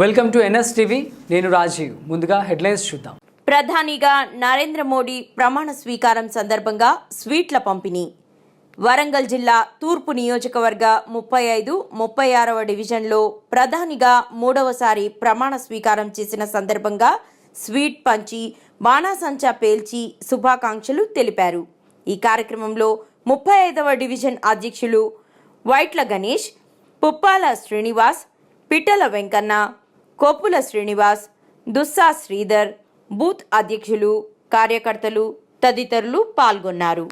Welcome to NS TV నేను రాజీవ్. ముందుగా headlines చూద్దాం. ప్రధానిగా నరేంద్ర మోడీ ప్రమాణ స్వీకారం సందర్భంగా స్వీట్ల పంపిణీ. వరంగల్ జిల్లా తూర్పు నియోజకవర్గ ముప్పై ఐదు ముప్పై ఆరవ డివిజన్లో ప్రధానిగా మూడవసారి ప్రమాణ స్వీకారం చేసిన సందర్భంగా స్వీట్ పంచి బాణాసంచా పేల్చి శుభాకాంక్షలు తెలిపారు. ఈ కార్యక్రమంలో ముప్పై ఐదవ డివిజన్ అధ్యక్షులు వైట్ల గణేష్ పుప్పాల శ్రీనివాస్ పిట్టల వెంకన్న కొప్పుల శ్రీనివాస్ దుస్సా శ్రీధర్ బూత్ అధ్యక్షులు కార్యకర్తలు తదితరులు పాల్గొన్నారు.